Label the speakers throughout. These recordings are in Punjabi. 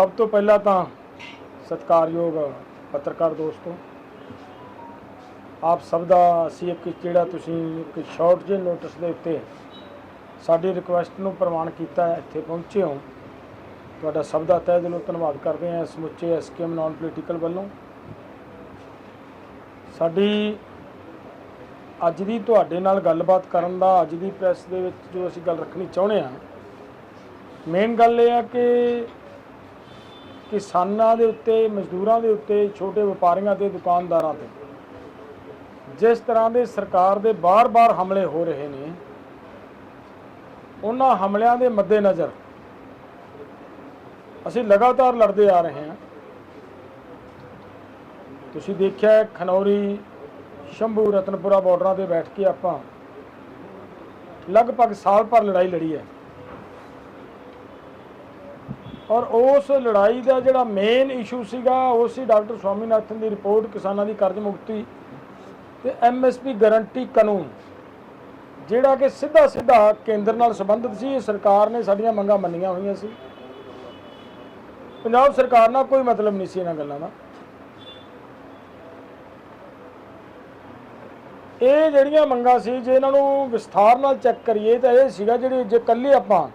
Speaker 1: ਸਭ ਤੋਂ ਪਹਿਲਾਂ ਤਾਂ ਸਤਿਕਾਰਯੋਗ ਪੱਤਰਕਾਰ ਦੋਸਤੋ, ਆਪ ਸਭ ਦਾ ਅਸੀਂ ਇੱਕ ਜਿਹੜਾ ਤੁਸੀਂ ਇੱਕ ਸ਼ਾਰਟ ਜਿਹੇ ਨੋਟਿਸ ਦੇ ਉੱਤੇ ਸਾਡੀ ਰਿਕੁਐਸਟ ਨੂੰ ਪ੍ਰਵਾਨ ਕੀਤਾ ਹੈ, ਇੱਥੇ ਪਹੁੰਚੇ ਹੋ। ਤੁਹਾਡਾ ਸਭ ਦਾ ਤਹਿ ਦਿਲੋਂ ਧੰਨਵਾਦ ਕਰਦੇ ਹਾਂ ਸਮੁੱਚੇ ਐਸਕੇਐਮ ਨਾਨ ਪੋਲੀਟੀਕਲ ਵੱਲੋਂ। ਸਾਡੀ ਅੱਜ ਦੀ ਤੁਹਾਡੇ ਨਾਲ ਗੱਲਬਾਤ ਕਰਨ ਦਾ ਅੱਜ ਦੀ ਪ੍ਰੈਸ ਦੇ ਵਿੱਚ ਜੋ ਅਸੀਂ ਗੱਲ ਰੱਖਣੀ ਚਾਹੁੰਦੇ ਹਾਂ ਮੇਨ ਗੱਲ ਇਹ ਆ ਕਿ ਕਿਸਾਨਾਂ ਦੇ ਉੱਤੇ, ਮਜ਼ਦੂਰਾਂ ਦੇ ਉੱਤੇ, ਛੋਟੇ ਵਪਾਰੀਆਂ ਤੇ, ਦੁਕਾਨਦਾਰਾਂ ਤੇ। ਜਿਸ ਤਰ੍ਹਾਂ ਦੇ ਸਰਕਾਰ ਦੇ ਬਾਰ-ਬਾਰ ਹਮਲੇ ਹੋ ਰਹੇ ਨੇ, ਉਹਨਾਂ ਹਮਲਿਆਂ ਦੇ ਮੱਦੇਨਜ਼ਰ ਅਸੀਂ ਲਗਾਤਾਰ ਲੜਦੇ ਆ ਰਹੇ ਹਾਂ। ਤੁਸੀਂ ਦੇਖਿਆ ਖਨੌਰੀ, ਸ਼ੰਭੂ, ਰਤਨਪੁਰਾ ਬਾਰਡਰਾਂ ਤੇ ਬੈਠ ਕੇ ਆਪਾਂ ਲਗਭਗ ਸਾਲ ਭਰ ਲੜਾਈ ਲੜੀ ਹੈ। ਔਰ ਉਸ ਲੜਾਈ ਦਾ ਜਿਹੜਾ ਮੇਨ ਇਸ਼ੂ ਸੀਗਾ, ਉਹ ਸੀ ਡਾਕਟਰ ਸਵਾਮੀਨਾਥਨ ਦੀ ਰਿਪੋਰਟ ਕਿਸਾਨਾਂ ਦੀ ਕਰਜ਼ ਮੁਕਤੀ ਤੇ ਐਮਐਸਪੀ ਗਾਰੰਟੀ ਕਾਨੂੰਨ, ਜਿਹੜਾ ਕਿ ਸਿੱਧਾ ਸਿੱਧਾ ਕੇਂਦਰ ਨਾਲ ਸੰਬੰਧਿਤ ਸੀ। ਸਰਕਾਰ ਨੇ ਸਾਡੀਆਂ ਮੰਗਾਂ ਮੰਨੀਆਂ ਹੋਈਆਂ ਸੀ। ਪੰਜਾਬ ਸਰਕਾਰ ਨਾਲ ਕੋਈ ਮਤਲਬ ਨਹੀਂ ਸੀ ਇਹਨਾਂ ਗੱਲਾਂ ਦਾ। ਇਹ ਜਿਹੜੀਆਂ ਮੰਗਾਂ ਸੀ, ਜੇ ਇਹਨਾਂ ਨੂੰ ਵਿਸਥਾਰ ਨਾਲ ਚੈੱਕ ਕਰੀਏ ਤਾਂ ਇਹ ਸੀਗਾ ਜਿਹੜੀ ਜੇ ਕੱਲੀ ਆਪਾਂ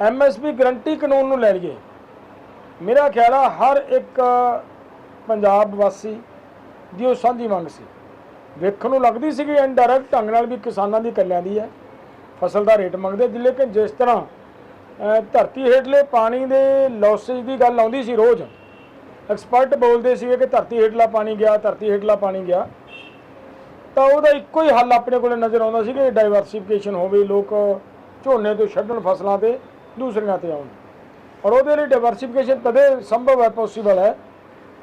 Speaker 1: ਐਮਐਸਪੀ ਗਰੰਟੀ ਕਾਨੂੰਨ ਨੂੰ ਲੈ ਲਈਏ। ਮੇਰਾ ਖਿਆਲ ਆ ਹਰ ਇੱਕ ਪੰਜਾਬ ਵਾਸੀ ਦੀ ਉਹ ਸਾਂਝੀ ਮੰਗ ਸੀ। ਵੇਖਣ ਨੂੰ ਲੱਗਦੀ ਸੀ ਕਿ ਇਨਡਾਇਰੈਕਟ ਢੰਗ ਨਾਲ ਵੀ ਕਿਸਾਨਾਂ ਦੀ ਕੱਲਿਆਂ ਦੀ ਹੈ। ਫਸਲ ਦਾ ਰੇਟ ਮੰਗਦੇ ਲੇਕਿਨ ਜਿਸ ਤਰ੍ਹਾਂ ਧਰਤੀ ਹੇਠਲੇ ਪਾਣੀ ਦੇ ਲੌਸੇਜ ਦੀ ਗੱਲ ਆਉਂਦੀ ਸੀ ਰੋਜ਼। ਐਕਸਪਰਟ ਬੋਲਦੇ ਸੀ ਕਿ ਧਰਤੀ ਹੇਠਲਾ ਪਾਣੀ ਗਿਆ, ਧਰਤੀ ਹੇਠਲਾ ਪਾਣੀ ਗਿਆ। ਤਾਂ ਉਹਦਾ ਇੱਕੋ ਹੀ ਹੱਲ ਆਪਣੇ ਕੋਲੇ ਨਜ਼ਰ ਆਉਂਦਾ ਸੀ ਕਿ ਡਾਈਵਰਸਿਫਿਕੇਸ਼ਨ ਹੋਵੇ, ਲੋਕ ਝੋਨੇ ਤੋਂ ਛੱਡਣ ਫਸਲਾਂ ਤੇ ਦੂਸਰਿਆਂ ਤੇ ਆਉਣ। ਔਰ ਉਹਦੇ ਲਈ ਡਾਈਵਰਸਿਫਿਕੇਸ਼ਨ ਤਦੇ ਸੰਭਵ ਹੈ ਪੋਸੀਬਲ ਹੈ।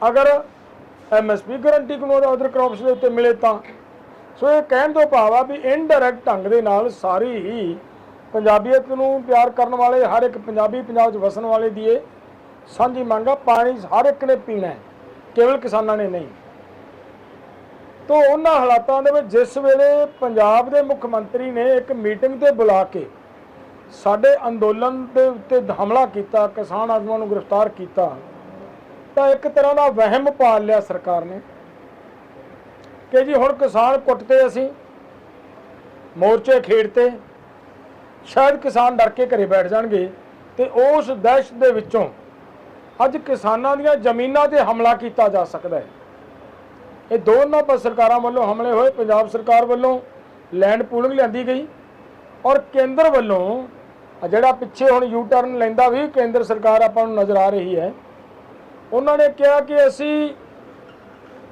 Speaker 1: ਅਗਰ ਐਮਐਸਪੀ ਗਾਰੰਟੀ ਕਾਨੂੰਨ ਅਦਰ ਕ੍ਰੌਪਸ ਦੇ ਉੱਤੇ ਮਿਲੇ ਤਾਂ। ਸੋ ਇਹ ਕਹਿਣ ਤੋਂ ਭਾਵ ਆ ਵੀ ਇਨਡਾਇਰੈਕਟ ਢੰਗ ਦੇ ਨਾਲ ਸਾਰੀ ਹੀ ਪੰਜਾਬੀਅਤ ਨੂੰ ਪਿਆਰ ਕਰਨ ਵਾਲੇ, ਹਰ ਇੱਕ ਪੰਜਾਬੀ ਪੰਜਾਬ 'ਚ ਵਸਣ ਵਾਲੇ ਦੀ ਇਹ ਸਾਂਝੀ ਮੰਗ ਆ, ਪਾਣੀ ਹਰ ਇੱਕ ਨੇ ਪੀਣਾ ਹੈ, ਕੇਵਲ ਕਿਸਾਨਾਂ ਨੇ ਨਹੀਂ। ਤੋਂ ਉਹਨਾਂ ਹਾਲਾਤਾਂ ਦੇ ਵਿੱਚ ਜਿਸ ਵੇਲੇ ਪੰਜਾਬ ਦੇ ਮੁੱਖ ਮੰਤਰੀ ਨੇ ਇੱਕ ਮੀਟਿੰਗ ਤੇ ਬੁਲਾ ਕੇ ਸਾਡੇ ਅੰਦੋਲਨ ਦੇ ਉੱਤੇ ਹਮਲਾ ਕੀਤਾ, ਕਿਸਾਨ ਆਗੂਆਂ ਨੂੰ ਗ੍ਰਿਫਤਾਰ ਕੀਤਾ, ਤਾਂ ਇੱਕ ਤਰ੍ਹਾਂ ਦਾ ਵਹਿਮ ਪਾਲ ਲਿਆ ਸਰਕਾਰ ਨੇ ਕਿ ਜੀ ਹੁਣ ਕਿਸਾਨ ਕੁੱਟਤੇ ਅਸੀਂ, ਮੋਰਚੇ ਖੇਡਤੇ, ਸ਼ਾਇਦ ਕਿਸਾਨ ਡਰ ਕੇ ਘਰੇ ਬੈਠ ਜਾਣਗੇ ਤੇ ਉਸ ਦਹਿਸ਼ਤ ਦੇ ਵਿੱਚੋਂ ਅੱਜ ਕਿਸਾਨਾਂ ਦੀਆਂ ਜ਼ਮੀਨਾਂ ਤੇ ਹਮਲਾ ਕੀਤਾ ਜਾ ਸਕਦਾ ਹੈ। ਇਹ ਦੋਨਾਂ ਪਰ ਸਰਕਾਰਾਂ ਵੱਲੋਂ ਹਮਲੇ ਹੋਏ, ਪੰਜਾਬ ਸਰਕਾਰ ਵੱਲੋਂ ਲੈਂਡ ਪੂਲਿੰਗ ਲਿਆਂਦੀ ਗਈ ਔਰ ਕੇਂਦਰ ਵੱਲੋਂ ਆ ਜਿਹੜਾ ਪਿੱਛੇ ਹੁਣ ਯੂ ਟਰਨ ਲੈਂਦਾ ਵੀ ਕੇਂਦਰ ਸਰਕਾਰ ਆਪਾਂ ਨੂੰ ਨਜ਼ਰ ਆ ਰਹੀ ਹੈ, ਉਹਨਾਂ ਨੇ ਕਿਹਾ ਕਿ ਅਸੀਂ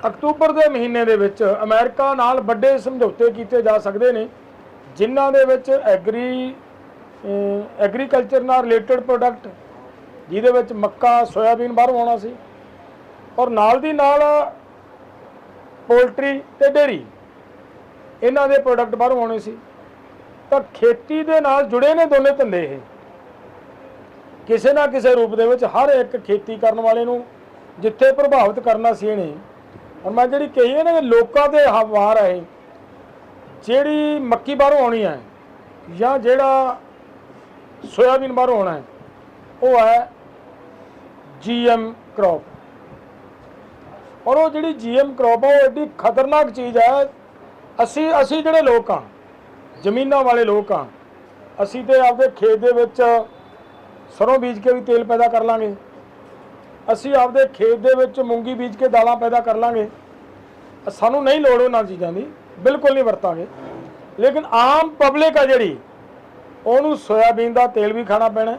Speaker 1: ਅਕਤੂਬਰ ਦੇ ਮਹੀਨੇ ਦੇ ਵਿੱਚ ਅਮਰੀਕਾ ਨਾਲ ਵੱਡੇ ਸਮਝੌਤੇ ਕੀਤੇ ਜਾ ਸਕਦੇ ਨੇ, ਜਿਨ੍ਹਾਂ ਦੇ ਵਿੱਚ ਐਗਰੀ ਐਗਰੀਕਲਚਰ ਨਾਲ ਰਿਲੇਟਡ ਪ੍ਰੋਡਕਟ, ਜਿਹਦੇ ਵਿੱਚ ਮੱਕਾ, ਸੋਇਆਬੀਨ ਬਾਹਰੋਂ ਆਉਣਾ ਸੀ, ਔਰ ਨਾਲ ਦੀ ਨਾਲ ਪੋਲਟਰੀ ਤੇ ਡੇਰੀ ਇਹਨਾਂ ਦੇ ਪ੍ਰੋਡਕਟ ਬਾਹਰੋਂ ਆਉਣੇ ਸੀ। ਤਾਂ ਖੇਤੀ ਦੇ ਨਾਲ ਜੁੜੇ ਨੇ ਦੋਨੇ ਧੰਦੇ ਇਹ। ਕਿਸੇ ਨਾ ਕਿਸੇ ਰੂਪ ਦੇ ਵਿੱਚ ਹਰ ਇੱਕ ਖੇਤੀ ਕਰਨ ਵਾਲੇ ਨੂੰ ਜਿੱਥੇ ਪ੍ਰਭਾਵਿਤ ਕਰਨਾ ਸੀ ਇਹਨੇ। ਹੁਣ ਮੈਂ ਜਿਹੜੀ ਕਹੀ ਹੈ ਨਾ ਲੋਕਾਂ ਦੇ ਹਵਾਰ ਵਾਰ ਹੈ ਜਿਹੜੀ ਮੱਕੀ ਬਾਹਰੋਂ ਆਉਣੀ ਹੈ ਜਾਂ ਜਿਹੜਾ ਸੋਇਆਬੀਨ ਬਾਹਰੋਂ ਆਉਣਾ ਹੈ, ਉਹ ਹੈ ਜੀਐਮ ਕ੍ਰੌਪ ਔਰ ਉਹ ਜਿਹੜੀ ਜੀਐਮ ਕ੍ਰੌਪ ਆ, ਉਹ ਐਡੀ ਖਤਰਨਾਕ ਚੀਜ਼ ਹੈ, ਅਸੀਂ ਅਸੀਂ ਜਿਹੜੇ ਲੋਕ ਆ ਜ਼ਮੀਨਾਂ ਵਾਲੇ ਲੋਕ ਆ, ਅਸੀਂ ਤੇ ਆਪਦੇ ਖੇਤ ਦੇ ਵਿੱਚ ਸਰੋਂ ਬੀਜ ਕੇ ਵੀ ਤੇਲ ਪੈਦਾ ਕਰ ਲਾਂਗੇ। ਅਸੀਂ ਆਪਦੇ ਖੇਤ ਦੇ ਵਿੱਚ ਮੂੰਗੀ ਬੀਜ ਕੇ ਦਾਲਾਂ ਪੈਦਾ ਕਰ ਲਾਂਗੇ। ਸਾਨੂੰ ਨਹੀਂ ਲੋੜ ਉਹਨਾਂ ਚੀਜ਼ਾਂ ਦੀ, ਬਿਲਕੁਲ ਨਹੀਂ ਵਰਤਾਂਗੇ। ਲੇਕਿਨ ਆਮ ਪਬਲਿਕ ਆ ਜਿਹੜੀ, ਉਹਨੂੰ ਸੋਇਆਬੀਨ ਦਾ ਤੇਲ ਵੀ ਖਾਣਾ ਪੈਣਾ।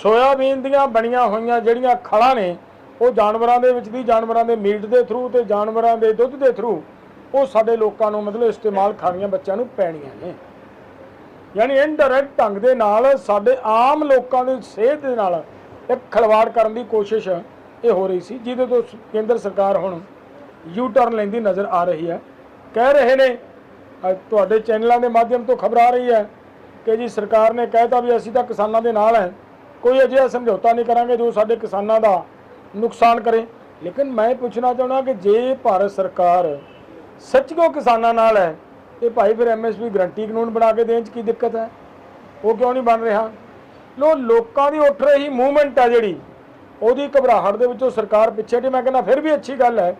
Speaker 1: ਸੋਇਆਬੀਨ ਦੀਆਂ ਬਣੀਆਂ ਹੋਈਆਂ ਜਿਹੜੀਆਂ ਖਲਾਂ ਨੇ, ਉਹ ਜਾਨਵਰਾਂ ਦੇ ਵਿੱਚ ਦੀ, ਜਾਨਵਰਾਂ ਦੇ ਮੀਟ ਦੇ ਥਰੂ ਤੇ ਜਾਨਵਰਾਂ ਦੇ ਦੁੱਧ ਦੇ ਥਰੂ ਉਹ ਸਾਡੇ ਲੋਕਾਂ ਨੂੰ ਮਤਲਬ ਇਸਤੇਮਾਲ ਖਾਣੀਆਂ ਬੱਚਿਆਂ ਨੂੰ ਪੈਣੀਆਂ ਨੇ। ਯਾਨੀ ਇਨਡਾਇਰੈਕਟ ਢੰਗ ਦੇ ਨਾਲ ਸਾਡੇ ਆਮ ਲੋਕਾਂ ਦੀ ਸਿਹਤ ਦੇ ਨਾਲ ਇੱਕ ਖਲਵਾੜ ਕਰਨ ਦੀ ਕੋਸ਼ਿਸ਼ ਇਹ ਹੋ ਰਹੀ ਸੀ, ਜਿਹਦੇ ਤੋਂ ਕੇਂਦਰ ਸਰਕਾਰ ਹੁਣ ਯੂ ਟਰਨ ਲੈਂਦੀ ਨਜ਼ਰ ਆ ਰਹੀ ਹੈ। ਕਹਿ ਰਹੇ ਨੇ ਤੁਹਾਡੇ ਚੈਨਲਾਂ ਦੇ ਮਾਧਿਅਮ ਤੋਂ ਖਬਰ ਆ ਰਹੀ ਹੈ ਕਿ ਜੀ ਸਰਕਾਰ ਨੇ ਕਹਿਤਾ ਵੀ ਅਸੀਂ ਤਾਂ ਕਿਸਾਨਾਂ ਦੇ ਨਾਲ ਹੈ, ਕੋਈ ਅਜਿਹਾ ਸਮਝੌਤਾ ਨਹੀਂ ਕਰਾਂਗੇ ਜੋ ਸਾਡੇ ਕਿਸਾਨਾਂ ਦਾ ਨੁਕਸਾਨ ਕਰੇ। ਲੇਕਿਨ ਮੈਂ ਪੁੱਛਣਾ ਚਾਹੁੰਦਾ ਕਿ ਜੇ ਭਾਰਤ ਸਰਕਾਰ ਸੱਚ ਸੱਚੀਓ ਕਿਸਾਨਾਂ ਨਾਲ ਹੈ ਤੇ ਭਾਈ ਫਿਰ ਐਮਐਸਪੀ ਗਰੰਟੀ ਕਾਨੂੰਨ ਬਣਾ ਕੇ ਦੇਣ ਚ ਕੀ ਦਿੱਕਤ ਹੈ? ਉਹ ਕਿਉਂ ਨਹੀਂ ਬਣ ਰਿਹਾ? ਲੋ, ਲੋਕਾਂ ਦੀ ਉੱਠ ਰਹੀ ਮੂਵਮੈਂਟ ਹੈ ਜਿਹੜੀ, ਉਹਦੀ ਘਬਰਾਹਟ ਦੇ ਵਿੱਚੋਂ ਸਰਕਾਰ ਪਿੱਛੇ ਹਟੀ। ਮੈਂ ਕਹਿੰਦਾ ਫਿਰ ਵੀ ਅੱਛੀ ਗੱਲ ਹੈ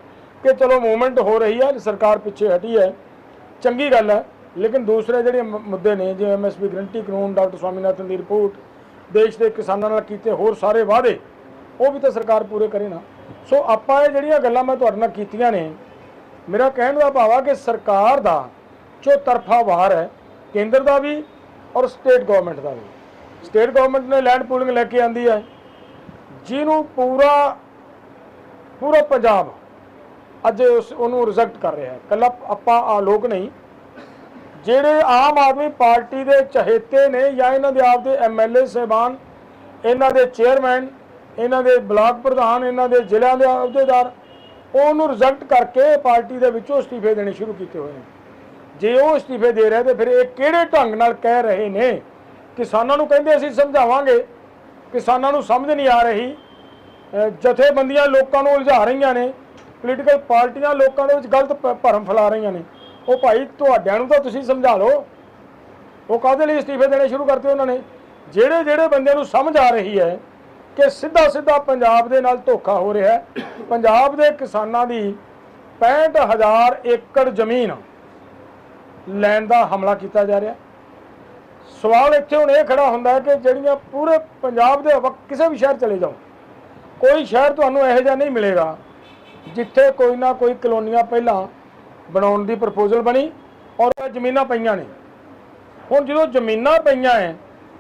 Speaker 1: ਕਿ ਚਲੋ ਮੂਵਮੈਂਟ ਹੋ ਰਹੀ ਹੈ, ਸਰਕਾਰ ਪਿੱਛੇ ਹਟੀ ਹੈ। ਚੰਗੀ ਗੱਲ ਹੈ, ਲੇਕਿਨ ਦੂਸਰੇ ਜਿਹੜੇ ਮੁੱਦੇ ਨੇ, ਜਿਵੇਂ ਐਮਐਸਪੀ ਗਰੰਟੀ ਕਾਨੂੰਨ, ਡਾਕਟਰ ਸਵਾਮੀਨਾਥਨ ਦੀ ਰਿਪੋਰਟ, ਦੇਸ਼ ਦੇ ਕਿਸਾਨਾਂ ਨਾਲ ਕੀਤੇ ਹੋਰ ਸਾਰੇ ਵਾਅਦੇ, ਉਹ ਵੀ ਤਾਂ ਸਰਕਾਰ ਪੂਰੇ ਕਰੇ ਨਾ। ਸੋ ਆਪਾਂ ਇਹ ਜਿਹੜੀਆਂ ਗੱਲਾਂ ਮੈਂ ਤੁਹਾਡੇ ਨਾਲ ਕੀਤੀਆਂ ਨੇ ਮੇਰਾ ਕਹਿਣ ਦਾ ਭਾਵ ਆ ਕਿ ਸਰਕਾਰ ਦਾ ਜੋ ਤਰਫਾ ਵਾਰ ਹੈ, ਕੇਂਦਰ ਦਾ ਵੀ ਔਰ ਸਟੇਟ ਗਵਰਨਮੈਂਟ ਦਾ ਵੀ। ਸਟੇਟ ਗਵਰਨਮੈਂਟ ਨੇ ਲੈਂਡ ਪੂਲਿੰਗ ਲੈ ਕੇ ਆਂਦੀ ਹੈ, ਜਿਹਨੂੰ ਪੂਰਾ ਪੂਰਾ ਪੰਜਾਬ ਅੱਜ ਉਸ, ਉਹਨੂੰ ਰਿਜੈਕਟ ਕਰ ਰਿਹਾ ਹੈ। ਕੱਲਾ ਆਪਾਂ ਆ ਲੋਕ ਨਹੀਂ, ਜਿਹੜੇ ਆਮ ਆਦਮੀ ਪਾਰਟੀ ਦੇ ਚਹੇਤੇ ਨੇ ਜਾਂ ਇਹਨਾਂ ਦੇ ਆਪ ਦੇ ਐਮਐਲਏ ਸਹਿਬਾਨ, ਇਹਨਾਂ ਦੇ ਚੇਅਰਮੈਨ ਇਹਨਾਂ ਦੇ ਬਲਾਕ ਪ੍ਰਧਾਨ, ਇਹਨਾਂ ਦੇ ਜ਼ਿਲ੍ਹਿਆਂ ਦੇ ਅਹੁਦੇਦਾਰ ਉਹਨੂੰ ਰਿਜ਼ਲਟ ਕਰਕੇ ਪਾਰਟੀ ਦੇ ਵਿੱਚੋਂ ਅਸਤੀਫੇ ਦੇਣੇ ਸ਼ੁਰੂ ਕੀਤੇ ਹੋਏ ਨੇ। ਜੇ ਉਹ ਅਸਤੀਫੇ ਦੇ ਰਹੇ ਤੇ ਫਿਰ ਇਹ ਕਿਹੜੇ ਢੰਗ ਨਾਲ ਕਹਿ ਰਹੇ ਨੇ? ਕਿਸਾਨਾਂ ਨੂੰ ਕਹਿੰਦੇ ਅਸੀਂ ਸਮਝਾਵਾਂਗੇ। ਕਿਸਾਨਾਂ ਨੂੰ ਸਮਝ ਨਹੀਂ ਆ ਰਹੀ। ਜਥੇਬੰਦੀਆਂ ਲੋਕਾਂ ਨੂੰ ਉਲਝਾ ਰਹੀਆਂ ਨੇ। ਪੋਲੀਟੀਕਲ ਪਾਰਟੀਆਂ ਲੋਕਾਂ ਦੇ ਵਿੱਚ ਗਲਤ ਭਰਮ ਫੈਲਾ ਰਹੀਆਂ ਨੇ। ਉਹ ਭਾਈ ਤੁਹਾਡਿਆਂ ਨੂੰ ਤਾਂ ਤੁਸੀਂ ਸਮਝਾ ਲਓ। ਉਹ ਕਾਹਦੇ ਲਈ ਅਸਤੀਫੇ ਦੇਣੇ ਸ਼ੁਰੂ ਕਰਤੇ ਉਹਨਾਂ ਨੇ? ਜਿਹੜੇ ਜਿਹੜੇ ਬੰਦਿਆਂ ਨੂੰ ਸਮਝ ਆ ਰਹੀ ਹੈ ਕਿ ਸਿੱਧਾ ਸਿੱਧਾ ਪੰਜਾਬ ਦੇ ਨਾਲ ਧੋਖਾ ਹੋ ਰਿਹਾ ਹੈ। ਪੰਜਾਬ ਦੇ ਕਿਸਾਨਾਂ ਦੀ 65000 ਏਕੜ ਜ਼ਮੀਨ ਲੈਣ ਦਾ ਹਮਲਾ ਕੀਤਾ ਜਾ ਰਿਹਾ। ਸਵਾਲ ਇੱਥੇ ਹੁਣ ਇਹ ਖੜਾ ਹੁੰਦਾ ਹੈ ਕਿ ਜਿਹੜੀਆਂ ਪੂਰੇ ਪੰਜਾਬ ਦੇ ਵਕ- ਕਿਸੇ ਵੀ ਸ਼ਹਿਰ ਚਲੇ ਜਾਓ, ਕੋਈ ਸ਼ਹਿਰ ਤੁਹਾਨੂੰ ਇਹੋ ਜਿਹਾ ਨਹੀਂ ਮਿਲੇਗਾ ਜਿੱਥੇ ਕੋਈ ਨਾ ਕੋਈ ਕਲੋਨੀਆਂ ਪਹਿਲਾਂ ਬਣਾਉਣ ਦੀ ਪ੍ਰਪੋਜ਼ਲ ਬਣੀ ਔਰ ਜ਼ਮੀਨਾਂ ਪਈਆਂ ਨੇ। ਹੁਣ ਜਦੋਂ ਜ਼ਮੀਨਾਂ ਪਈਆਂ ਐ,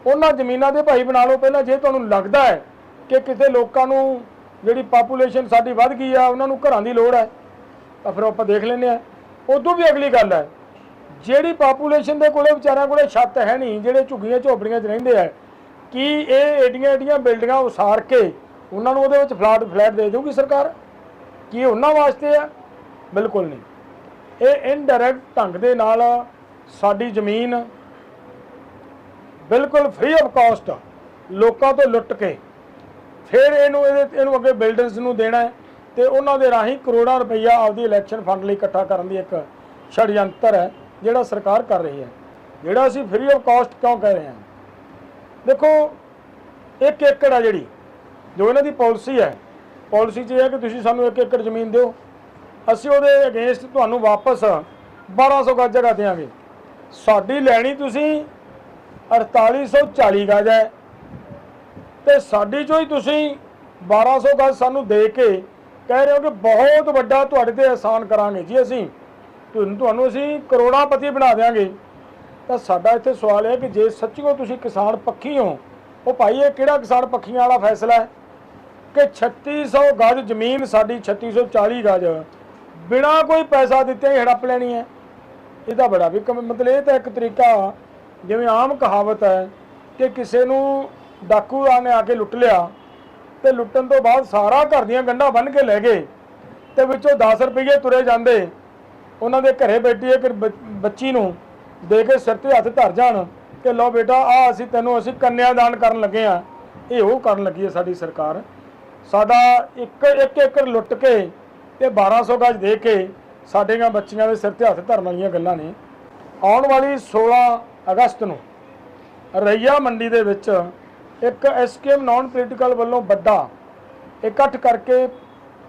Speaker 1: ਉਹਨਾਂ ਜ਼ਮੀਨਾਂ ਦੇ ਭਾਈ ਬਣਾ ਲਓ, ਪਹਿਲਾਂ ਜੇ ਤੁਹਾਨੂੰ ਲੱਗਦਾ ਹੈ ਕਿ ਕਿਤੇ ਲੋਕਾਂ ਨੂੰ ਜਿਹੜੀ ਪਾਪੂਲੇਸ਼ਨ ਸਾਡੀ ਵੱਧ ਗਈ ਆ, ਉਹਨਾਂ ਨੂੰ ਘਰਾਂ ਦੀ ਲੋੜ ਹੈ। ਤਾਂ ਫਿਰ ਆਪਾਂ ਦੇਖ ਲੈਂਦੇ ਆ ਉਦੋਂ ਵੀ ਅਗਲੀ ਗੱਲ ਹੈ, ਜਿਹੜੀ ਪਾਪੂਲੇਸ਼ਨ ਦੇ ਕੋਲੇ ਵਿਚਾਰਿਆਂ ਕੋਲੇ ਛੱਤ ਹੈ ਨਹੀਂ, ਜਿਹੜੇ ਝੁੱਗੀਆਂ ਝੋਪੜੀਆਂ 'ਚ ਰਹਿੰਦੇ ਆ, ਕੀ ਇਹ ਏਡੀਆਂ ਏਡੀਆਂ ਬਿਲਡਿੰਗਾਂ ਉਸਾਰ ਕੇ ਉਹਨਾਂ ਨੂੰ ਉਹਦੇ ਵਿੱਚ ਫਲੈਟ ਫਲੈਟ ਦੇ ਦੇਊਗੀ ਸਰਕਾਰ? ਕੀ ਉਹਨਾਂ ਵਾਸਤੇ ਆ? ਬਿਲਕੁਲ ਨਹੀਂ। ਇਹ ਇਨਡਾਇਰੈਕਟ ਢੰਗ ਦੇ ਨਾਲ ਸਾਡੀ ਜ਼ਮੀਨ ਬਿਲਕੁਲ ਫ੍ਰੀ ਆਫ ਕਾਸਟ ਲੋਕਾਂ ਤੋਂ ਲੁੱਟ ਕੇ ਫਿਰ ਇਹਨੂੰ ਇਹਦੇ ਇਹਨੂੰ ਅੱਗੇ ਬਿਲਡਰਸ ਨੂੰ ਦੇਣਾ ਹੈ ਤੇ ਉਹਨਾਂ ਦੇ ਰਾਹੀਂ ਕਰੋੜਾਂ ਰੁਪਈਆ ਆਪਦੀ ਇਲੈਕਸ਼ਨ ਫੰਡ ਲਈ ਇਕੱਠਾ ਕਰਨ ਦੀ ਇੱਕ ਛੜਯੰਤਰ ਹੈ, ਜਿਹੜਾ ਸਰਕਾਰ ਕਰ ਰਹੀ ਹੈ। ਜਿਹੜਾ ਅਸੀਂ ਫ੍ਰੀ ਆਫ ਕਾਸਟ ਕਿਉਂ ਕਹਿ ਰਹੇ ਹਾਂ? ਦੇਖੋ, ਇੱਕ ਏਕੜ ਆ ਜਿਹੜੀ, ਜੋ ਇਹਨਾਂ ਦੀ ਪਾਲਿਸੀ ਹੈ। ਪਾਲਿਸੀ 'ਚ ਇਹ ਹੈ ਕਿ ਤੁਸੀਂ ਸਾਨੂੰ ਇੱਕ ਏਕੜ ਜ਼ਮੀਨ ਦਿਓ। ਅਸੀਂ ਉਹਦੇ ਅਗੇਂਸਟ ਤੁਹਾਨੂੰ ਵਾਪਸ 1200 ਗਜ ਜਗ੍ਹਾ ਦੇਵਾਂਗੇ। ਸਾਡੀ ਲੈਣੀ ਤੁਸੀਂ 4840 ਗਜ ਹੈ। ਤੇ ਸਾਡੀ ਜੋ ਹੀ ਤੁਸੀਂ 1200 ਗਜ ਸਾਨੂੰ ਦੇ ਕੇ ਕਹਿ ਰਹੇ ਹੋ ਕਿ ਬਹੁਤ ਵੱਡਾ ਤੁਹਾਡੇ ਤੇ ਆਸਾਨ ਕਰਾਂਗੇ ਜੀ ਅਸੀਂ। ਤੁਹਾਨੂੰ ਤੁਹਾਨੂੰ ਅਸੀਂ ਕਰੋੜਾਪਤੀ ਬਣਾ ਦੇਵਾਂਗੇ ਤਾਂ ਸਾਡਾ ਇੱਥੇ ਸਵਾਲ ਹੈ ਕਿ ਜੇ ਸੱਚੀਓ ਤੁਸੀਂ ਕਿਸਾਨ ਪੱਖੀ ਹੋ, ਉਹ ਭਾਈ ਇਹ ਕਿਹੜਾ ਕਿਸਾਨ ਪੱਖੀਆਂ ਵਾਲਾ ਫੈਸਲਾ ਹੈ? ਕਿ 3600 ਗਜ ਜ਼ਮੀਨ ਸਾਡੀ 3640 ਗਜ, ਬਿਨਾ ਕੋਈ ਪੈਸਾ ਦਿੱਤੇ ਹੀ ਹੜੱਪ ਲੈਣੀ ਹੈ। ਇਹਦਾ ਬੜਾ ਵੀ ਕਮ- ਮਤਲਬ ਇਹ ਤਾਂ ਇੱਕ ਤਰੀਕਾ ਜਿਵੇਂ ਆਮ ਕਹਾਵਤ ਹੈ ਕਿ ਕਿਸੇ ਨੂੰ ਡਾਕੂ ਨੇ ਆ ਕੇ ਲੁੱਟ ਲਿਆ ਤੇ ਲੁੱਟਣ ਤੋਂ ਬਾਅਦ ਸਾਰਾ ਘਰ ਦੀਆਂ ਗੰਢਾਂ ਬੰਨ ਕੇ ਲੈ ਗਏ ਤੇ ਵਿੱਚੋਂ 10 ਰੁਪਏ ਤੁਰੇ ਜਾਂਦੇ। ਉਹਨਾਂ ਦੇ ਘਰੇ ਬੈਠੀ ਇੱਕ ਬ- ਬੱਚੀ ਨੂੰ ਦੇ ਕੇ ਸਿਰ ਤੇ ਹੱਥ ਧਰ ਜਾਣ ਕਿ ਲਓ ਬੇਟਾ ਆ ਅਸੀਂ ਤੈਨੂੰ ਅਸੀਂ ਕੰਨਿਆਦਾਨ ਕਰਨ ਲੱਗੇ ਆ ਇਹ ਉਹ ਕਰਨ ਲੱਗੀ ਹੈ ਸਾਡੀ ਸਰਕਾਰ। ਸਾਡਾ ਇੱਕ ਇੱਕ ਏਕੜ ਲੁੱਟ ਕੇ ਤੇ 1200 ਗਜ ਦੇ ਕੇ ਸਾਡੀਆਂ ਬੱਚੀਆਂ ਦੇ ਸਿਰ ਤੇ ਹੱਥ ਧਰਨ ਵਾਲੀਆਂ ਗੱਲਾਂ ਨੇ। ਆਉਣ ਵਾਲੀ 16 ਅਗਸਤ ਨੂੰ ਰਈਆ ਮੰਡੀ ਦੇ ਵਿੱਚ ਇੱਕ ਐਸਕੇਐਮ ਨਾਨ ਪੋਲੀਟੀਕਲ ਵੱਲੋਂ ਵੱਡਾ ਇਕੱਠ ਕਰਕੇ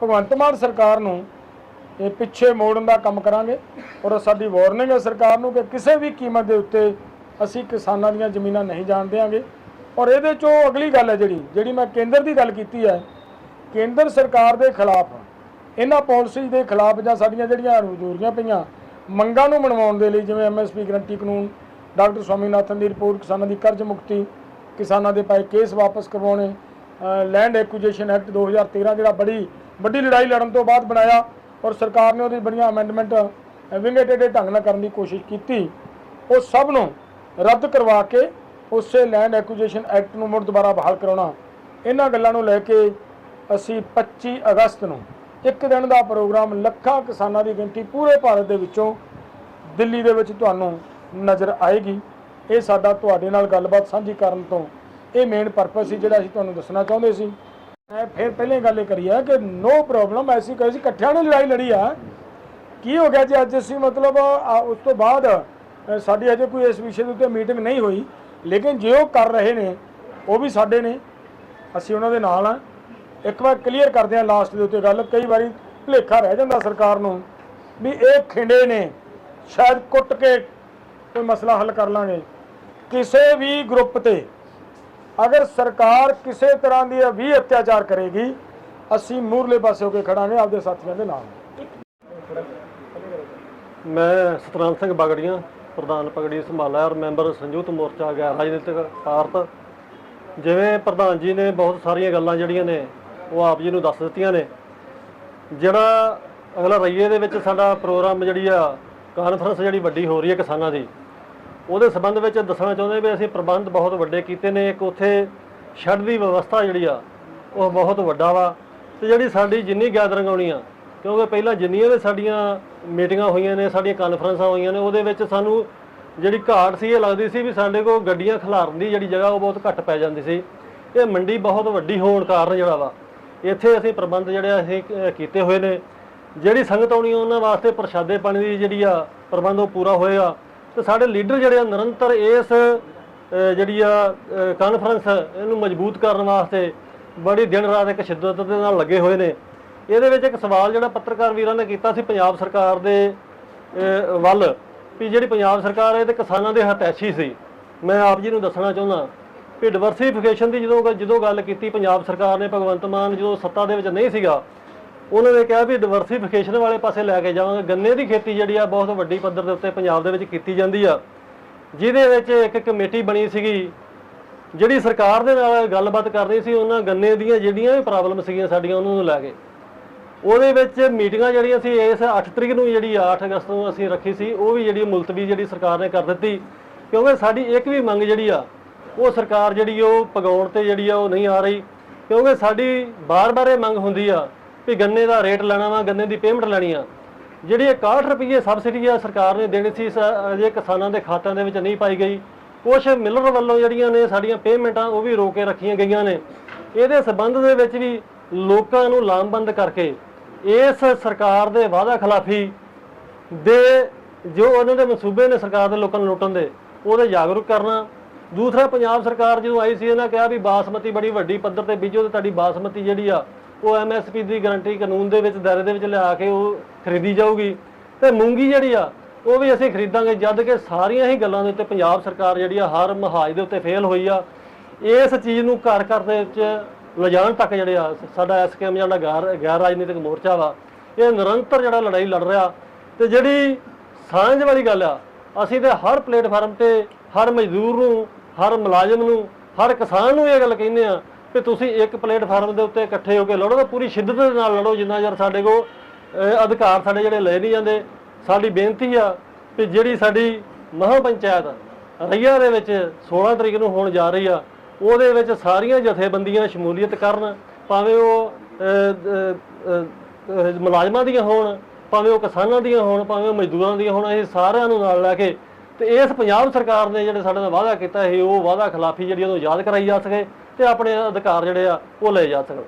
Speaker 1: ਭਗਵੰਤ ਮਾਨ ਸਰਕਾਰ ਨੂੰ ਇਹ ਪਿੱਛੇ ਮੋੜਨ ਦਾ ਕੰਮ ਕਰਾਂਗੇ। ਔਰ ਸਾਡੀ ਵਾਰਨਿੰਗ ਹੈ ਸਰਕਾਰ ਨੂੰ ਕਿ ਕਿਸੇ ਵੀ ਕੀਮਤ ਦੇ ਉੱਤੇ ਅਸੀਂ ਕਿਸਾਨਾਂ ਦੀਆਂ ਜ਼ਮੀਨਾਂ ਨਹੀਂ ਜਾਣ ਦੇਵਾਂਗੇ ਔਰ ਇਹਦੇ ਚੋਂ ਅਗਲੀ ਗੱਲ ਹੈ ਜਿਹੜੀ ਜਿਹੜੀ ਮੈਂ ਕੇਂਦਰ ਦੀ ਗੱਲ ਕੀਤੀ ਹੈ, ਕੇਂਦਰ ਸਰਕਾਰ ਦੇ ਖਿਲਾਫ, ਇਹਨਾਂ ਪਾਲਿਸੀ ਦੇ ਖਿਲਾਫ ਜਾਂ ਸਾਡੀਆਂ ਜਿਹੜੀਆਂ ਰਜੂਰੀਆਂ ਪਈਆਂ, ਮੰਗਾਂ ਨੂੰ ਮਨਵਾਉਣ ਦੇ ਲਈ ਜਿਵੇਂ ਐਮਐਸਪੀ ਗਰੰਟੀ ਕਾਨੂੰਨ, ਡਾਕਟਰ ਸਵਾਮੀਨਾਥਨ ਦੀ ਰਿਪੋਰਟ, ਕਿਸਾਨਾਂ ਦੀ ਕਰਜ਼ ਮੁਕਤੀ ਕਿਸਾਨਾਂ ਦੇ ਪਾਏ ਕੇਸ ਵਾਪਸ ਕਰਵਾਉਣੇ ਲੈਂਡ ਐਕੁਜੀਸ਼ਨ ਐਕਟ 2013 ਜਿਹੜਾ ਬੜੀ, ਵੱਡੀ ਲੜਾਈ ਲੜਨ ਤੋਂ ਬਾਅਦ ਬਣਾਇਆ ਔਰ ਸਰਕਾਰ ਨੇ ਉਹਦੀ ਬੜੀਆਂ ਅਮੈਂਡਮੈਂਟ ਵਿੰਗੇਟਡ ਢੰਗ ਨਾਲ ਕਰਨ ਦੀ ਕੋਸ਼ਿਸ਼ ਕੀਤੀ। ਉਹ ਸਭ ਨੂੰ ਰੱਦ ਕਰਵਾ ਕੇ ਉਸੇ ਲੈਂਡ ਐਕੁਜੀਸ਼ਨ ਐਕਟ ਨੂੰ ਮੁੜ ਦੁਬਾਰਾ ਬਹਾਲ ਕਰਾਉਣਾ। ਇਹਨਾਂ ਗੱਲਾਂ ਨੂੰ ਲੈ ਕੇ ਅਸੀਂ 25 ਅਗਸਤ ਨੂੰ ਇੱਕ ਦਿਨ ਦਾ ਪ੍ਰੋਗਰਾਮ ਲੱਖਾਂ ਕਿਸਾਨਾਂ ਦੀ ਗਿਣਤੀ ਪੂਰੇ ਭਾਰਤ ਦੇ ਵਿੱਚੋਂ ਦਿੱਲੀ ਦੇ ਵਿੱਚ ਤੁਹਾਨੂੰ ਨਜ਼ਰ ਆਏਗੀ। ਇਹ ਸਾਡਾ ਤੁਹਾਡੇ ਨਾਲ ਗੱਲਬਾਤ ਸਾਂਝੀ ਕਰਨ ਤੋਂ ਇਹ ਮੇਨ ਪਰਪਸ ਸੀ ਜਿਹੜਾ ਅਸੀਂ ਤੁਹਾਨੂੰ ਦੱਸਣਾ ਚਾਹੁੰਦੇ ਸੀ। ਮੈਂ ਫਿਰ ਪਹਿਲੇ ਗੱਲ ਇਹ ਕਰੀ ਆ ਕਿ ਨੋ ਪ੍ਰੋਬਲਮ ਐਸੀ ਕੋਈ ਸੀ ਇਕੱਠਿਆਂ ਨੇ ਲੜਾਈ ਲੜੀ ਆ। ਕੀ ਹੋ ਗਿਆ ਜੀ, ਅੱਜ ਅਸੀਂ ਮਤਲਬ ਉਸ ਤੋਂ ਬਾਅਦ ਸਾਡੀ ਅਜੇ ਕੋਈ ਇਸ ਵਿਸ਼ੇ ਦੇ ਉੱਤੇ ਮੀਟਿੰਗ ਨਹੀਂ ਹੋਈ। ਲੇਕਿਨ ਜੇ ਉਹ ਕਰ ਰਹੇ ਨੇ, ਉਹ ਵੀ ਸਾਡੇ ਨੇ। ਅਸੀਂ ਉਹਨਾਂ ਦੇ ਨਾਲ ਆ। ਇੱਕ ਵਾਰ ਕਲੀਅਰ ਕਰਦੇ ਹਾਂ ਲਾਸਟ ਦੇ ਉੱਤੇ ਗੱਲ। ਕਈ ਵਾਰੀ ਭੁਲੇਖਾ ਰਹਿ ਜਾਂਦਾ ਸਰਕਾਰ ਨੂੰ ਵੀ ਇਹ ਖਿੰਡੇ ਨੇ, ਸ਼ਾਇਦ ਕੁੱਟ ਕੇ ਕੋਈ ਮਸਲਾ ਹੱਲ ਕਰ ਲਾਂਗੇ। ਕਿਸੇ ਵੀ ਗਰੁੱਪ ਤੇ ਅਗਰ ਸਰਕਾਰ ਕਿਸੇ ਤਰ੍ਹਾਂ ਦੀ ਵੀ ਅਤਿਆਚਾਰ ਕਰੇਗੀ, ਅਸੀਂ ਮੂਰਲੇ ਪਾਸੇ ਹੋ ਕੇ ਖੜਾਂਗੇ ਆਪਦੇ ਸਾਥੀਆਂ ਦੇ ਨਾਲ।
Speaker 2: ਮੈਂ ਸਤਨਾਮ ਸਿੰਘ ਬਗੜੀਆਂ, ਪ੍ਰਧਾਨ ਪਗੜੀ ਸੰਭਾਲਿਆ ਔਰ ਮੈਂਬਰ ਸੰਯੁਕਤ ਮੋਰਚਾ ਗੈਰ ਰਾਜਨੀਤਿਕ ਭਾਰਤ ਜਿਵੇਂ ਪ੍ਰਧਾਨ ਜੀ ਨੇ ਬਹੁਤ ਸਾਰੀਆਂ ਗੱਲਾਂ ਜਿਹੜੀਆਂ ਨੇ, ਉਹ ਆਪ ਜੀ ਨੂੰ ਦੱਸ ਦਿੱਤੀਆਂ ਨੇ। ਜਿਹੜਾ ਅਗਲਾ ਰਈਏ ਦੇ ਵਿੱਚ ਸਾਡਾ ਪ੍ਰੋਗਰਾਮ ਜਿਹੜੀ ਆ ਕਾਨਫਰੰਸ ਜਿਹੜੀ ਵੱਡੀ ਹੋ ਰਹੀ ਹੈ ਕਿਸਾਨਾਂ ਦੀ ਉਹਦੇ ਸੰਬੰਧ ਵਿੱਚ ਦੱਸਣਾ ਚਾਹੁੰਦੇ ਵੀ ਅਸੀਂ ਪ੍ਰਬੰਧ ਬਹੁਤ ਵੱਡੇ ਕੀਤੇ ਨੇ, ਇੱਕ ਉੱਥੇ ਛੱਡ ਦੀ ਵਿਵਸਥਾ ਜਿਹੜੀ ਆ, ਉਹ ਬਹੁਤ ਵੱਡਾ ਵਾ। ਤੇ ਜਿਹੜੀ ਸਾਡੀ ਜਿੰਨੀ ਗੈਦਰਿੰਗ ਆਉਣੀ ਆ, ਕਿਉਂਕਿ ਪਹਿਲਾਂ ਜਿੰਨੀਆਂ ਵੀ ਸਾਡੀਆਂ ਮੀਟਿੰਗਾਂ ਹੋਈਆਂ ਨੇ, ਸਾਡੀਆਂ ਕਾਨਫਰੰਸਾਂ ਹੋਈਆਂ ਨੇ, ਉਹਦੇ ਵਿੱਚ ਸਾਨੂੰ ਜਿਹੜੀ ਘਾਟ ਸੀ, ਇਹ ਲੱਗਦੀ ਸੀ ਵੀ ਸਾਡੇ ਕੋਲ ਗੱਡੀਆਂ ਖਿਲਾਰਨ ਦੀ ਜਿਹੜੀ ਜਗ੍ਹਾ, ਉਹ ਬਹੁਤ ਘੱਟ ਪੈ ਜਾਂਦੀ ਸੀ। ਇਹ ਮੰਡੀ ਬਹੁਤ ਵੱਡੀ ਹੋਣ ਕਾਰਨ ਜਿਹੜਾ ਵਾ, ਇੱਥੇ ਅਸੀਂ ਪ੍ਰਬੰਧ ਜਿਹੜੇ ਅਸੀਂ ਕੀਤੇ ਹੋਏ ਨੇ। ਜਿਹੜੀ ਸੰਗਤ ਆਉਣੀ ਉਹਨਾਂ ਵਾਸਤੇ ਪ੍ਰਸ਼ਾਦੇ ਪਾਣੀ ਦੀ ਜਿਹੜੀ ਆ, ਪ੍ਰਬੰਧ ਉਹ ਪੂਰਾ ਹੋਏਗਾ ਤੇ ਸਾਡੇ ਲੀਡਰ ਜਿਹੜੇ ਆ, ਨਿਰੰਤਰ ਇਸ ਜਿਹੜੀ ਆ ਕਾਨਫਰੰਸ ਇਹਨੂੰ ਮਜ਼ਬੂਤ ਕਰਨ ਵਾਸਤੇ ਬੜੀ ਦਿਨ ਰਾਤ ਇੱਕ ਸ਼ਿੱਦਤ ਦੇ ਨਾਲ ਲੱਗੇ ਹੋਏ ਨੇ। ਇਹਦੇ ਵਿੱਚ ਇੱਕ ਸਵਾਲ ਜਿਹੜਾ ਪੱਤਰਕਾਰ ਵੀਰਾਂ ਨੇ ਕੀਤਾ ਸੀ ਪੰਜਾਬ ਸਰਕਾਰ ਦੇ ਵੱਲ ਵੀ ਜਿਹੜੀ ਪੰਜਾਬ ਸਰਕਾਰ ਹੈ ਤੇ ਕਿਸਾਨਾਂ ਦੇ ਹਤੈਸ਼ੀ ਸੀ। ਮੈਂ ਆਪ ਜੀ ਨੂੰ ਦੱਸਣਾ ਚਾਹੁੰਦਾ, ਵੀ ਡਿਵਰਸਿਫਿਕੇਸ਼ਨ ਦੀ ਜਦੋਂ ਜਦੋਂ ਗੱਲ ਕੀਤੀ, ਪੰਜਾਬ ਸਰਕਾਰ ਨੇ ਭਗਵੰਤ ਮਾਨ ਜਦੋਂ ਸੱਤਾ ਦੇ ਵਿੱਚ ਨਹੀਂ ਸੀਗਾ ਉਹਨਾਂ ਨੇ ਕਿਹਾ ਵੀ ਡਿਵਰਸੀਫਿਕੇਸ਼ਨ ਵਾਲੇ ਪਾਸੇ ਲੈ ਕੇ ਜਾਵਾਂਗੇ। ਗੰਨੇ ਦੀ ਖੇਤੀ ਜਿਹੜੀ ਆ, ਬਹੁਤ ਵੱਡੀ ਪੱਧਰ ਦੇ ਉੱਤੇ ਪੰਜਾਬ ਦੇ ਵਿੱਚ ਕੀਤੀ ਜਾਂਦੀ ਆ। ਜਿਹਦੇ ਵਿੱਚ ਇੱਕ ਕਮੇਟੀ ਬਣੀ ਸੀਗੀ, ਜਿਹੜੀ ਸਰਕਾਰ ਦੇ ਨਾਲ ਗੱਲਬਾਤ ਕਰ ਰਹੀ ਸੀ, ਉਹਨਾਂ ਗੰਨੇ ਦੀਆਂ ਜਿਹੜੀਆਂ ਵੀ ਪ੍ਰੋਬਲਮ ਸੀਗੀਆਂ ਸਾਡੀਆਂ, ਉਹਨਾਂ ਨੂੰ ਲੈ ਕੇ। ਉਹਦੇ ਵਿੱਚ ਮੀਟਿੰਗਾਂ ਜਿਹੜੀਆਂ ਸੀ, ਇਸ 8 ਤਰੀਕ ਨੂੰ ਜਿਹੜੀ ਆ 8 ਅਗਸਤ ਨੂੰ ਅਸੀਂ ਰੱਖੀ ਸੀ, ਉਹ ਵੀ ਜਿਹੜੀ ਮੁਲਤਵੀ ਜਿਹੜੀ ਸਰਕਾਰ ਨੇ ਕਰ ਦਿੱਤੀ। ਕਿਉਂਕਿ ਸਾਡੀ ਇੱਕ ਵੀ ਮੰਗ ਜਿਹੜੀ ਆ, ਉਹ ਸਰਕਾਰ ਜਿਹੜੀ ਉਹ ਪਗਾਉਣ ਤੇ ਜਿਹੜੀ ਆ, ਉਹ ਨਹੀਂ ਆ ਰਹੀ। ਕਿਉਂਕਿ ਸਾਡੀ ਬਾਰ-ਬਾਰ ਇਹ ਮੰਗ ਹੁੰਦੀ ਆ ਵੀ ਗੰਨੇ ਦਾ ਰੇਟ ਲੈਣਾ ਵਾ, ਗੰਨੇ ਦੀ ਪੇਮੈਂਟ ਲੈਣੀ ਆ। ਜਿਹੜੀ 61 ਰੁਪਏ ਸਬਸਿਡੀ ਆ ਸਰਕਾਰ ਨੇ ਦੇਣੀ ਸੀ ਸ- ਅਜੇ ਕਿਸਾਨਾਂ ਦੇ ਖਾਤਿਆਂ ਦੇ ਵਿੱਚ ਨਹੀਂ ਪਾਈ ਗਈ। ਕੁਝ ਮਿਲਰ ਵੱਲੋਂ ਜਿਹੜੀਆਂ ਨੇ ਸਾਡੀਆਂ ਪੇਮੈਂਟਾਂ ਉਹ ਵੀ ਰੋਕ ਕੇ ਰੱਖੀਆਂ ਗਈਆਂ ਨੇ। ਇਹਦੇ ਸਬੰਧ ਦੇ ਵਿੱਚ ਵੀ ਲੋਕਾਂ ਨੂੰ ਲਾਮਬੰਦ ਕਰਕੇ ਇਸ ਸਰਕਾਰ ਦੇ ਵਾਅਦਾ ਖਿਲਾਫੀ ਦੇ ਜੋ ਉਹਨਾਂ ਦੇ ਮਨਸੂਬੇ ਨੇ ਸਰਕਾਰ ਦੇ ਲੋਕਾਂ ਨੂੰ ਲੁੱਟਣ ਦੇ, ਉਹਦੇ ਜਾਗਰੂਕ ਕਰਨਾ। ਦੂਸਰਾ, ਪੰਜਾਬ ਸਰਕਾਰ ਜਦੋਂ ਆਈ ਸੀ, ਇਹਨਾਂ ਕਿਹਾ ਵੀ ਬਾਸਮਤੀ ਬੜੀ ਵੱਡੀ ਪੱਧਰ ਤੇ ਬੀਜੋ ਤੇ ਤੁਹਾਡੀ ਬਾਸਮਤੀ ਜਿਹੜੀ ਆ ਉਹ ਐਮਐਸਪੀ ਦੀ ਗਾਰੰਟੀ ਕਾਨੂੰਨ ਦੇ ਵਿੱਚ, ਦਾਇਰੇ ਦੇ ਵਿੱਚ ਲਿਆ ਕੇ ਉਹ ਖਰੀਦੀ ਜਾਊਗੀ। ਤੇ ਮੂੰਗੀ ਜਿਹੜੀ ਆ, ਉਹ ਵੀ ਅਸੀਂ ਖਰੀਦਾਂਗੇ, ਜਦ ਕਿ ਸਾਰੀਆਂ ਹੀ ਗੱਲਾਂ ਦੇ ਉੱਤੇ ਪੰਜਾਬ ਸਰਕਾਰ ਜਿਹੜੀ ਆ, ਹਰ ਮਹਾਜ ਦੇ ਉੱਤੇ ਫੇਲ ਹੋਈ ਆ। ਇਸ ਚੀਜ਼ ਨੂੰ ਘਰ ਘਰ ਦੇ ਵਿੱਚ ਲਿਜਾਣ ਤੱਕ ਜਿਹੜੇ ਆ, ਸਾਡਾ ਐਸਕੇਐਮ ਜਿਹੜਾ ਗੈਰ ਗੈਰ ਰਾਜਨੀਤਿਕ ਮੋਰਚਾ ਵਾ, ਇਹ ਨਿਰੰਤਰ ਜਿਹੜਾ ਲੜਾਈ ਲੜ ਰਿਹਾ। ਤੇ ਜਿਹੜੀ ਸਾਂਝ ਵਾਲੀ ਗੱਲ ਆ, ਅਸੀਂ ਤੇ ਹਰ ਪਲੇਟਫਾਰਮ ਤੇ ਹਰ ਮਜ਼ਦੂਰ ਨੂੰ, ਹਰ ਮੁਲਾਜ਼ਮ ਨੂੰ, ਹਰ ਕਿਸਾਨ ਨੂੰ ਇਹ ਗੱਲ ਕਹਿੰਦੇ ਆ ਕਿ ਤੁਸੀਂ ਇੱਕ ਪਲੇਟਫਾਰਮ ਦੇ ਉੱਤੇ ਇਕੱਠੇ ਹੋ ਕੇ ਲੜੋ ਤਾਂ ਪੂਰੀ ਸ਼ਿੱਦਤ ਦੇ ਨਾਲ ਲੜੋ, ਜਿੰਨਾ ਚਿਰ ਸਾਡੇ ਕੋਲ ਅਧਿਕਾਰ ਸਾਡੇ ਜਿਹੜੇ ਲਏ ਨਹੀਂ ਜਾਂਦੇ। ਸਾਡੀ ਬੇਨਤੀ ਆ ਕਿ ਜਿਹੜੀ ਸਾਡੀ ਮਹਾਂ ਪੰਚਾਇਤ ਰਈਆ ਦੇ ਵਿੱਚ 16 ਤਰੀਕ ਨੂੰ ਹੋਣ ਜਾ ਰਹੀ ਆ, ਉਹਦੇ ਵਿੱਚ ਸਾਰੀਆਂ ਜਥੇਬੰਦੀਆਂ ਸ਼ਮੂਲੀਅਤ ਕਰਨ, ਭਾਵੇਂ ਉਹ ਮੁਲਾਜ਼ਮਾਂ ਦੀਆਂ ਹੋਣ, ਭਾਵੇਂ ਉਹ ਕਿਸਾਨਾਂ ਦੀਆਂ ਹੋਣ, ਭਾਵੇਂ ਉਹ ਮਜ਼ਦੂਰਾਂ ਦੀਆਂ ਹੋਣ ਅਸੀਂ ਸਾਰਿਆਂ ਨੂੰ ਨਾਲ ਲੈ ਕੇ ਤੇ ਇਸ ਪੰਜਾਬ ਸਰਕਾਰ ਨੇ ਜਿਹੜੇ ਸਾਡੇ ਨਾਲ ਵਾਅਦਾ ਕੀਤਾ ਸੀ, ਉਹ ਵਾਅਦਾ ਖਿਲਾਫੀ ਜਿਹੜੀ ਉਹਨੂੰ ਯਾਦ ਕਰਾਈ ਜਾ ਸਕੇ। ਤੇ ਆਪਣੇ ਅਧਿਕਾਰ ਜਿਹੜੇ ਆ ਉਹ ਲਏ ਜਾ ਸਕਣ।